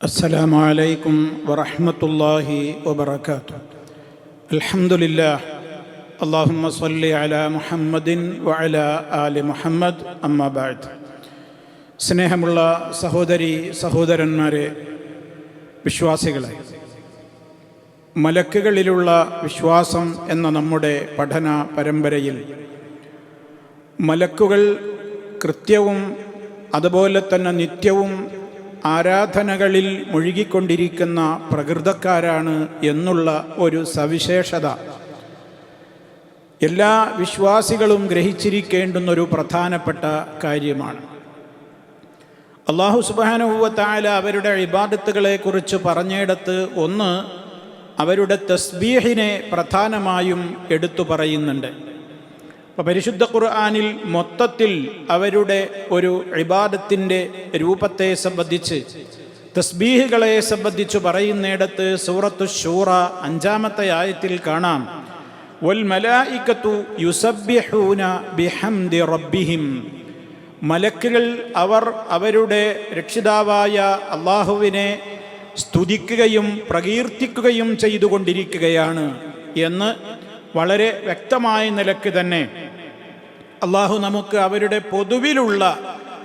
السلام عليكم ورحمة الله وبركاته الحمد لله اللهم صل على محمد وعلى آل محمد أما بعد സ്നേഹമുള്ള സഹോദരി സഹോദരന്മാരെ വിശ്വാസികളെ മലക്കുകളിലുള്ള വിശ്വാസം എന്ന നമ്മുടെ പഠന പരമ്പരയിൽ മലക്കുകൾ കൃത്യവും അതുപോലെ തന്നെ നിത്യവും ആരാധനകളിൽ മുഴുകിക്കൊണ്ടിരിക്കുന്ന പ്രകൃതക്കാരാണ് എന്നുള്ള ഒരു സവിശേഷത. എല്ലാ വിശ്വാസികളും ഗ്രഹിച്ചിരിക്കേണ്ടുന്ന ഒരു പ്രധാനപ്പെട്ട കാര്യമാണ്. അള്ളാഹു സുബാനുഭവത്തായ അവരുടെ ഇബാദത്തുകളെക്കുറിച്ച് പറഞ്ഞിടത്ത് ഒന്ന് അവരുടെ തസ്ബീഹിനെ പ്രധാനമായും എടുത്തു പറയുന്നുണ്ട്. അപ്പോൾ പരിശുദ്ധ ഖുർആാനിൽ മൊത്തത്തിൽ അവരുടെ ഒരു ഇബാദത്തിന്റെ രൂപത്തെ സംബന്ധിച്ച് തസ്ബീഹുകളെ സംബന്ധിച്ച് പറയുന്നിടത്ത് സൂറത്തു ഷൂറ അഞ്ചാമത്തെ ആയത്തിൽ കാണാം. വൽ ബിഹംദി റബ്ബിഹിം. മലക്കുകൾ അവർ അവരുടെ രക്ഷിതാവായ അള്ളാഹുവിനെ സ്തുതിക്കുകയും പ്രകീർത്തിക്കുകയും ചെയ്തുകൊണ്ടിരിക്കുകയാണ് എന്ന് വളരെ വ്യക്തമായ നിലയ്ക്ക് തന്നെ അള്ളാഹു നമുക്ക് അവരുടെ പൊതുവിലുള്ള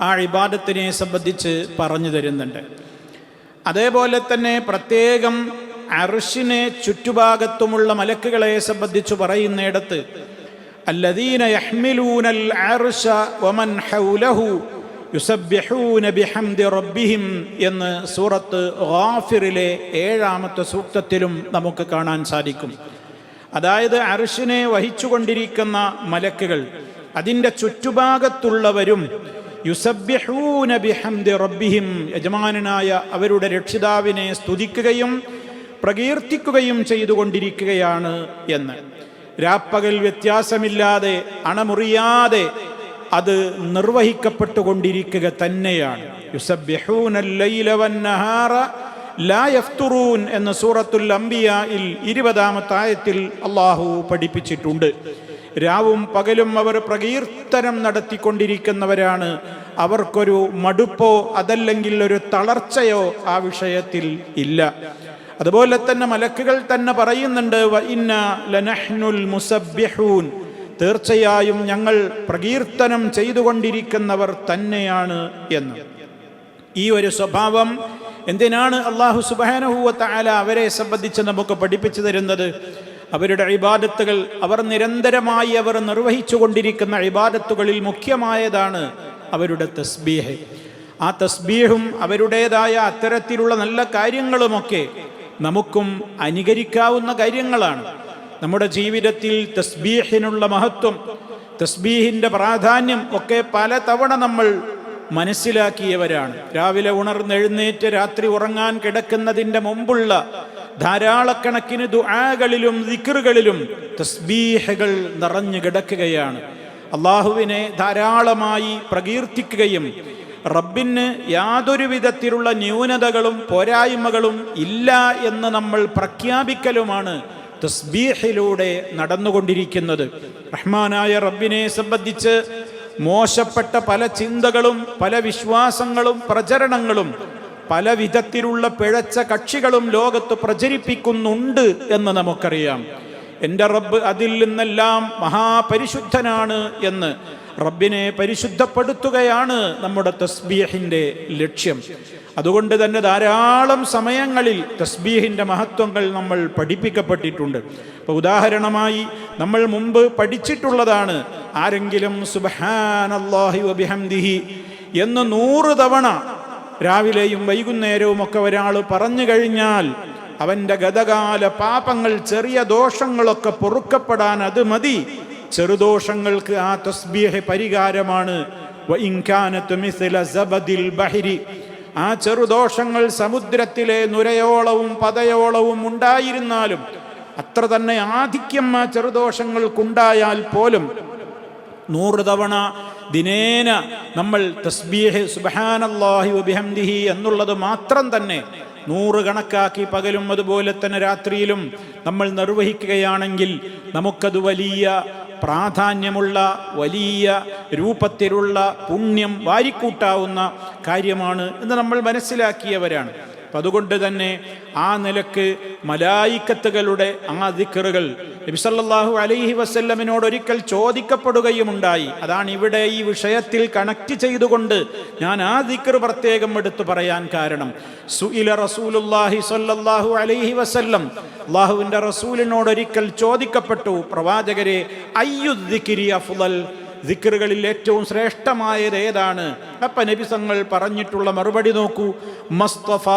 ആ ഇബാദത്തിനെ സംബന്ധിച്ച് പറഞ്ഞു തരുന്നുണ്ട്. അതേപോലെ തന്നെ പ്രത്യേകം അർഷിനെ ചുറ്റുഭാഗത്തുമുള്ള മലക്കുകളെ സംബന്ധിച്ച് പറയുന്നിടത്ത് യഹ്മിലൂനൽ ഹൗലഹു ബിഹംദി റബ്ബിഹിം എന്ന് സൂറത്ത് ഗാഫിറിലെ ഏഴാമത്തെ സൂക്തത്തിലും നമുക്ക് കാണാൻ സാധിക്കും. അതായത് അറിഷിനെ വഹിച്ചുകൊണ്ടിരിക്കുന്ന മലക്കുകൾ അതിന്റെ ചുറ്റുഭാഗത്തുള്ളവരും യുസബ്യഹൂന ബിഹംദി റബ്ബിഹിം യജമാനായ അവരുടെ രക്ഷിതാവിനെ സ്തുതിക്കുകയും പ്രകീർത്തിക്കുകയും ചെയ്തുകൊണ്ടിരിക്കുകയാണ് എന്ന്. രാപ്പകൽ വ്യത്യാസമില്ലാതെ അണമുറിയാതെ അത് നിർവഹിക്കപ്പെട്ടുകൊണ്ടിരിക്കുക തന്നെയാണ്. എന്ന സൂറത്തുൽ അംബിയയിൽ ഇരുപതാമത്തായത്തിൽ അള്ളാഹു പഠിപ്പിച്ചിട്ടുണ്ട്. രാവും പകലും അവർ പ്രകീർത്തനം നടത്തിക്കൊണ്ടിരിക്കുന്നവരാണ്. അവർക്കൊരു മടുപ്പോ അതല്ലെങ്കിൽ ഒരു തളർച്ചയോ ആ വിഷയത്തിൽ ഇല്ല. അതുപോലെ തന്നെ മലക്കുകൾ തന്നെ പറയുന്നുണ്ട് തീർച്ചയായും ഞങ്ങൾ പ്രകീർത്തനം ചെയ്തുകൊണ്ടിരിക്കുന്നവർ തന്നെയാണ് എന്ന്. ഈ ഒരു സ്വഭാവം എന്തിനാണ് അള്ളാഹു സുബാനഹുവ ആല അവരെ സംബന്ധിച്ച് നമുക്ക് പഠിപ്പിച്ചു തരുന്നത്? അവരുടെ ഇബാദത്തുകൾ അവർ നിരന്തരമായി അവർ നിർവഹിച്ചു കൊണ്ടിരിക്കുന്ന ഇബാദത്തുകളിൽ മുഖ്യമായതാണ് അവരുടെ തസ്ബീഹ്. ആ തസ്ബീഹും അവരുടേതായ അത്തരത്തിലുള്ള നല്ല കാര്യങ്ങളുമൊക്കെ നമുക്കും അനുകരിക്കാവുന്ന കാര്യങ്ങളാണ്. നമ്മുടെ ജീവിതത്തിൽ തസ്ബീഹിനുള്ള മഹത്വം തസ്ബീഹിന്റെ പ്രാധാന്യം ഒക്കെ പല തവണ നമ്മൾ മനസ്സിലാക്കിയവരാണ്. രാവിലെ ഉണർന്നെഴുന്നേറ്റ് രാത്രി ഉറങ്ങാൻ കിടക്കുന്നതിന്റെ മുമ്പുള്ള ധാരാളക്കണക്കിന് ദുആകളിലും ദിക്കറുകളിലും തസ്ബീഹകൾ നിറഞ്ഞു കിടക്കുകയാണ്. അള്ളാഹുവിനെ ധാരാളമായി പ്രകീർത്തിക്കുകയും റബ്ബിന് യാതൊരു വിധത്തിലുള്ള ന്യൂനതകളും പോരായ്മകളും ഇല്ല എന്ന് നമ്മൾ പ്രഖ്യാപിക്കലുമാണ് തസ്ബീഹിലൂടെ നടന്നുകൊണ്ടിരിക്കുന്നത്. റഹ്മാനായ റബ്ബിനെ സംബന്ധിച്ച് മോശപ്പെട്ട പല ചിന്തകളും പല വിശ്വാസങ്ങളും പ്രചരണങ്ങളും പല വിധത്തിലുള്ള പിഴച്ച കക്ഷികളും ലോകത്ത് പ്രചരിപ്പിക്കുന്നുണ്ട് എന്ന് നമുക്കറിയാം. എന്റെ റബ്ബ് അതിൽ നിന്നെല്ലാം മഹാപരിശുദ്ധനാണ് എന്ന് റബ്ബിനെ പരിശുദ്ധപ്പെടുത്തുകയാണ് നമ്മുടെ തസ്ബീഹിന്റെ ലക്ഷ്യം. അതുകൊണ്ട് തന്നെ ധാരാളം സമയങ്ങളിൽ തസ്ബീഹിന്റെ മഹത്വങ്ങൾ നമ്മൾ പഠിപ്പിക്കപ്പെട്ടിട്ടുണ്ട്. ഇപ്പോൾ ഉദാഹരണമായി നമ്മൾ മുമ്പ് പഠിച്ചിട്ടുള്ളതാണ് ആരെങ്കിലും സുബഹാനല്ലാഹി വബിഹംദിഹി എന്ന് നൂറ് തവണ രാവിലെയും വൈകുന്നേരവും ഒക്കെ ഒരാൾ പറഞ്ഞു കഴിഞ്ഞാൽ അവന്റെ ഗതകാല പാപങ്ങൾ ചെറിയ ദോഷങ്ങളൊക്കെ പൊറുക്കപ്പെടാൻ അത് മതി. ചെറുദോഷങ്ങൾക്ക് ആ തസ്ബീഹ് പരിഹാരമാണ്. ആ ചെറുദോഷങ്ങൾ സമുദ്രത്തിലെ നുരയോളവും പതയോളവും ഉണ്ടായിരുന്നാലും അത്ര തന്നെ ആധിക്യം ആ ചെറുദോഷങ്ങൾക്കുണ്ടായാൽ പോലും നൂറ് തവണ ദിനേന നമ്മൾ തസ്ബീഹ് സുബഹാനല്ലാഹി വബിഹംദിഹി എന്നുള്ളത് മാത്രം തന്നെ നൂറ് കണക്കാക്കി പകലും അതുപോലെ തന്നെ രാത്രിയിലും നമ്മൾ നിർവഹിക്കുകയാണെങ്കിൽ നമുക്കത് വലിയ പ്രാധാന്യമുള്ള വലിയ രൂപത്തിലുള്ള പുണ്യം വാരിക്കൂട്ടാവുന്ന കാര്യമാണ് എന്ന് നമ്മൾ മനസ്സിലാക്കിയവരാണ്. അപ്പം അതുകൊണ്ട് തന്നെ ആ നിലയ്ക്ക് മലായിക്കത്തുകളുടെ ആ ദിക്കറുകൾ നബിസല്ലാഹു അലൈഹി വസ്ല്ലമിനോട് ഒരിക്കൽ ചോദിക്കപ്പെടുകയും ഉണ്ടായി അതാണ് ഇവിടെ ഈ വിഷയത്തിൽ കണക്ട് ചെയ്തുകൊണ്ട് ഞാൻ ആ ദിക്കർ പ്രത്യേകം എടുത്തു പറയാൻ കാരണം. സുഇല റസൂലുല്ലാഹി സല്ലല്ലാഹു അലൈഹി വസല്ലം അള്ളാഹുവിന്റെ റസൂലിനോട് ഒരിക്കൽ ചോദിക്കപ്പെട്ടു. പ്രവാചകരെ അയ്യുദ്ദിക്കിരി അഫ്ളൽ ദിക്കറുകളിൽ ഏറ്റവും ശ്രേഷ്ഠമായത് ഏതാണ്? അപ്പ നബിസങ്ങൾ പറഞ്ഞിട്ടുള്ള മറുപടി നോക്കൂ. മസ്തഫ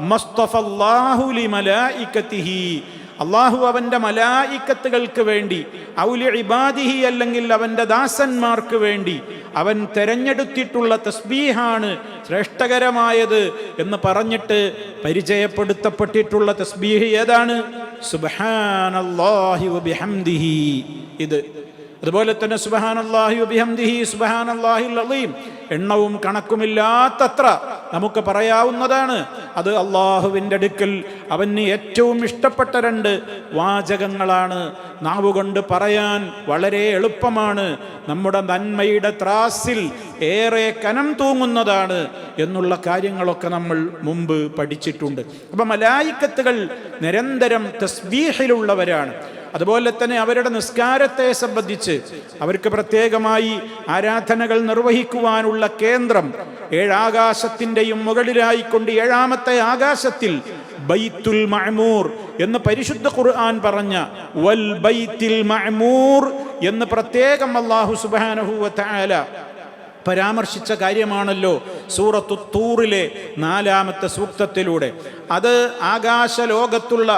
മസ്തഫല്ലാഹുലി മലായിക്കത്തിഹി അള്ളാഹു അവന്റെ മലായിക്കത്തുകൾക്ക് വേണ്ടി ഔലി ഇബാദിഹി അല്ലെങ്കിൽ അവന്റെ ദാസന്മാർക്ക് വേണ്ടി അവൻ തെരഞ്ഞെടുത്തിട്ടുള്ള തസ്ബീഹാണ് ശ്രേഷ്ഠകരമായത് എന്ന് പറഞ്ഞിട്ട് പരിചയപ്പെടുത്തപ്പെട്ടിട്ടുള്ള തസ്ബീഹ് ഏതാണ്? സുബാനി ഇത് അതുപോലെ തന്നെ സുബഹാനല്ലാഹി വബിഹംദിഹി സുബഹാനല്ലാഹിൽ അലീം എണ്ണവും കണക്കുമില്ലാത്തത്ര നമുക്ക് പറയാവുന്നതാണ്. അത് അള്ളാഹുവിന്റെ അടുക്കൽ അവന് ഏറ്റവും ഇഷ്ടപ്പെട്ട രണ്ട് വാചകങ്ങളാണ്. നാവുകൊണ്ട് പറയാൻ വളരെ എളുപ്പമാണ്. നമ്മുടെ നന്മയുടെ ത്രാസിൽ ഏറെ കനം തൂങ്ങുന്നതാണ് എന്നുള്ള കാര്യങ്ങളൊക്കെ നമ്മൾ മുമ്പ് പഠിച്ചിട്ടുണ്ട്. അപ്പം മലായിക്കത്തുകൾ നിരന്തരം തസ്ബീഹിലുള്ളവരാണ്. അതുപോലെ തന്നെ അവരുടെ നിസ്കാരത്തെ സംബന്ധിച്ച് അവർക്ക് പ്രത്യേകമായി ആരാധനകൾ നിർവഹിക്കുവാനുള്ള കേന്ദ്രം ഏഴാകാശത്തിന്റെയും മുകളിലായിക്കൊണ്ട് ഏഴാമത്തെ ആകാശത്തിൽ ബൈത്തുൽ മഅമൂർ എന്ന് പരിശുദ്ധ ഖുർആൻ പറഞ്ഞ വൽ ബൈത്തിൽ മഅമൂർ എന്ന് പ്രത്യേകം അള്ളാഹു തആല പരാമർശിച്ച കാര്യമാണല്ലോ സൂറത്തു തൂറിലെ നാലാമത്തെ സൂക്തത്തിലൂടെ. അത് ആകാശ ലോകത്തുള്ള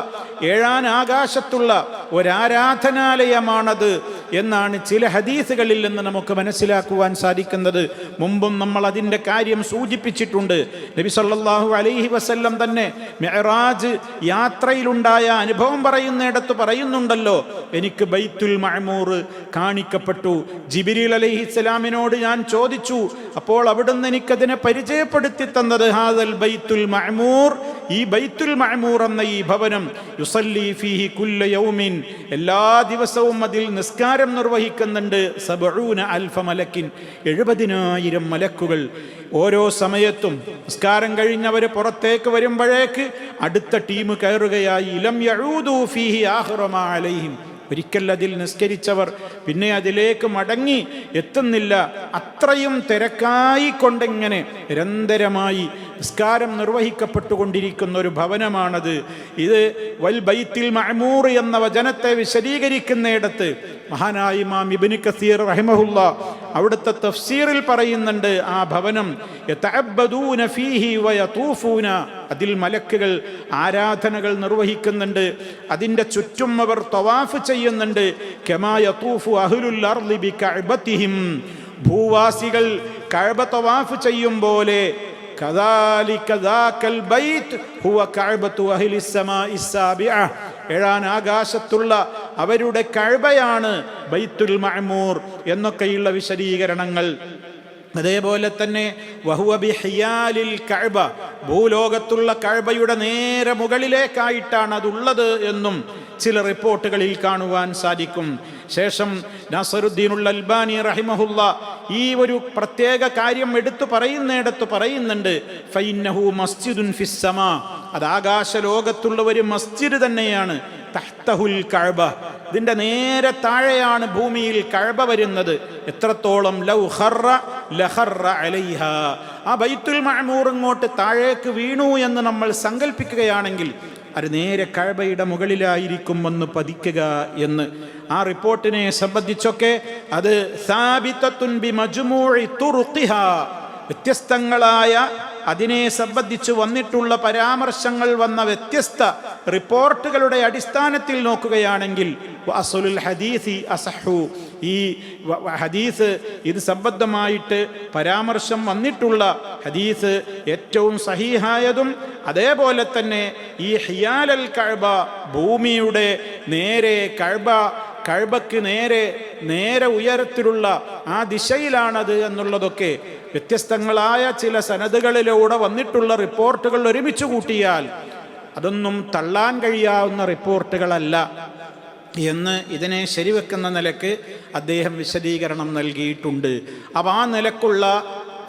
ഏഴാൻ ആകാശത്തുള്ള ഒരാരാധനാലയമാണത് എന്നാണ് ചില ഹദീസുകളിൽ നിന്ന് നമുക്ക് മനസ്സിലാക്കുവാൻ സാധിക്കുന്നത്. മുമ്പും നമ്മൾ അതിന്റെ കാര്യം സൂചിപ്പിച്ചിട്ടുണ്ട്. നബി സല്ലാഹു അലൈഹി വസല്ലം തന്നെ മെഹറാജ് യാത്രയിലുണ്ടായ അനുഭവം പറയുന്നിടത്ത് പറയുന്നുണ്ടല്ലോ എനിക്ക് ബൈത്തുൽ മഹമൂർ കാണിക്കപ്പെട്ടു. ജിബിരിൽ അലൈഹിസ്സലാമിനോട് ഞാൻ ചോദിച്ചു അപ്പോൾ അവിടുന്ന് എനിക്കതിനെ പരിചയപ്പെടുത്തി തന്നത് ഹാദൽ ബൈത്തുൽ മഅമൂർ ഈ ബൈത്തുൽ മഹമൂർ എന്ന ഈ ഭവനം യുസല്ലി ഫീഹി കുല്ല യൗമിൻ എല്ലാ ദിവസവും അതിൽ നിസ്കാരം നിർവഹിക്കുന്നുണ്ട് സബഊന അൽഫ മലക്കിൻ എഴുപതിനായിരം മലക്കുകൾ. ഓരോ സമയത്തും നിസ്കാരം കഴിഞ്ഞവർ പുറത്തേക്ക് വരുമ്പോഴേക്ക് അടുത്ത ടീം കയറുകയായി ഇലം യഊദു ഫീഹി ആഖിറമാ അലൈഹിം. ഒരിക്കൽ അതിൽ നിസ്കരിച്ചവർ പിന്നെ അതിലേക്ക് മടങ്ങി എത്തുന്നില്ല. അത്രയും തിരക്കായി കൊണ്ടിങ്ങനെ നിരന്തരമായി നിസ്കാരം നിർവഹിക്കപ്പെട്ടുകൊണ്ടിരിക്കുന്ന ഒരു ഭവനമാണത്. ഇത് വൽ ബൈത്തിൽ മഹമൂർ എന്ന വചനത്തെ വിശദീകരിക്കുന്നിടത്ത് മഹാനായി മാം ഇബ്നു കസീർ റഹിമഹുല്ല അവിടുത്തെ തഫ്സീറിൽ പറയുന്നുണ്ട് ആ ഭവനം അതിൽ മലക്കുകൾ ആരാധനകൾ നിർവഹിക്കുന്നുണ്ട് അതിന്റെ ചുറ്റും അവർ തവാഫ് ചെയ്യുന്നുണ്ട് ഭൂവാസികൾ കഴബ തവാഫ് ചെയ്യും പോലെ കദാലി കദാക്കൽ ബൈത്ത് ഹുവ കഴബത്തു അഹ്ലിസ്സമാ ഇസ്സാബിഅ ഏഴാൻ ആകാശത്തുള്ള അവരുടെ കഴിവയാണ് ബൈത്തുൽ മഴമൂർ എന്നൊക്കെയുള്ള വിശദീകരണങ്ങൾ. അതേപോലെ തന്നെ വഹുവബിഹിയാലിൽ കഴബ ഭൂലോകത്തുള്ള കഴബയുടെ നേരെ മുകളിലേക്കായിട്ടാണ് അതുള്ളത് എന്നും ചില റിപ്പോർട്ടുകളിൽ കാണുവാൻ സാധിക്കും. ശേഷം നസറുദ്ദീനുള്ള അൽബാനി റഹിമഹുല്ല ഈ ഒരു പ്രത്യേക കാര്യം എടുത്തു പറയുന്നിടത്ത് പറയുന്നുണ്ട്. ഫൈനഹു മസ്ജിദുൻ ഫിസ്സമാ അത് ആകാശ ലോകത്തുള്ള ഒരു മസ്ജിദ് തന്നെയാണ്. തഹ്തഹുൽ കഴബ ഇതിന്റെ നേരെ താഴെയാണ് ഭൂമിയിൽ കഴബ വരുന്നത്. എത്രത്തോളം? ലൗ ഹറ ലഹറ അലൈഹ. ആ ബൈത്തുൽ മഅമൂർ ഇങ്ങോട്ട് താഴേക്ക് വീണു എന്ന് നമ്മൾ സങ്കല്പിക്കുകയാണെങ്കിൽ അത് നേരെ കഴബയുടെ മുകളിലായിരിക്കും വന്ന് പതിക്കുക എന്ന്. ആ റിപ്പോർട്ടിനെ സംബന്ധിച്ചൊക്കെ അത് വ്യത്യസ്തങ്ങളായ അതിനെ സംബന്ധിച്ച് വന്നിട്ടുള്ള പരാമർശങ്ങൾ വന്ന വ്യത്യസ്ത റിപ്പോർട്ടുകളുടെ അടിസ്ഥാനത്തിൽ നോക്കുകയാണെങ്കിൽ അസുലുൽ ഹദീസി അസഹു. ഈ ഹദീസ് ഇത് സംബന്ധമായിട്ട് പരാമർശം വന്നിട്ടുള്ള ഹദീസ് ഏറ്റവും സഹീഹായതും അതേപോലെ തന്നെ ഈ ഹിയാലൽ കഴബ ഭൂമിയുടെ നേരെ കഴബ കഴബക്ക് നേരെ നേരെ ഉയരത്തിലുള്ള ആ ദിശയിലാണത് എന്നുള്ളതൊക്കെ വ്യത്യസ്തങ്ങളായ ചില സനദുകളിലൂടെ വന്നിട്ടുള്ള റിപ്പോർട്ടുകൾ ഒരുമിച്ച് കൂട്ടിയാൽ അതൊന്നും തള്ളാൻ കഴിയാവുന്ന റിപ്പോർട്ടുകളല്ല എന്ന് ഇതിനെ ശരിവെക്കുന്ന നിലയ്ക്ക് അദ്ദേഹം വിശദീകരണം നൽകിയിട്ടുണ്ട്. അപ്പോൾ ആ നിലക്കുള്ള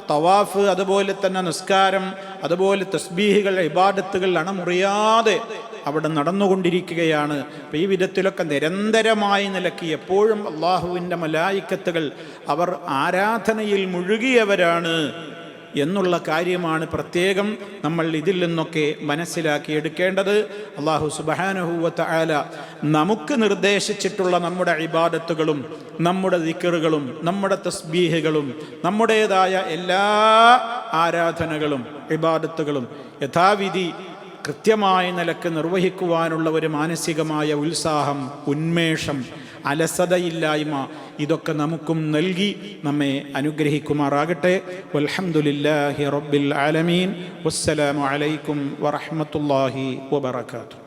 തവാഫ് അതുപോലെ തന്നെ നിസ്കാരം അതുപോലെ തസ്ബീഹുകൾ ഇബാദത്തുകൾ അണമുറിയാതെ അവിടെ നടന്നുകൊണ്ടിരിക്കുകയാണ്. അപ്പം ഈ വിധത്തിലൊക്കെ നിരന്തരമായി നിലയ്ക്ക് എപ്പോഴും അള്ളാഹുവിന്റെ മലായിക്കത്തുകൾ അവർ ആരാധനയിൽ മുഴുകിയവരാണ്. എന്നുള്ള കാര്യമാണ് പ്രത്യേകം നമ്മൾ ഇതിൽ നിന്നൊക്കെ മനസ്സിലാക്കി എടുക്കേണ്ടത്. അള്ളാഹു സുബാനഹൂവത്ത ആല നമുക്ക് നിർദ്ദേശിച്ചിട്ടുള്ള നമ്മുടെ ഇബാദത്തുകളും നമ്മുടെ ദിക്കറുകളും നമ്മുടെ തസ്ബീഹുകളും നമ്മുടേതായ എല്ലാ ആരാധനകളും ഇബാദത്തുകളും യഥാവിധി കൃത്യമായ നിലയ്ക്ക് നിർവഹിക്കുവാനുള്ള ഒരു മാനസികമായ ഉത്സാഹം ഉന്മേഷം അലസതയില്ലായ്മ ഇതൊക്കെ നമുക്കും നൽകി നമ്മെ അനുഗ്രഹിക്കുമാറാകട്ടെ. അലഹമുല്ലാഹി റബ്ബിൽ ആലമീൻ. വസ്സലാമലൈക്കും വറഹ്മത്തുള്ളാഹി വബറകാതുഹു.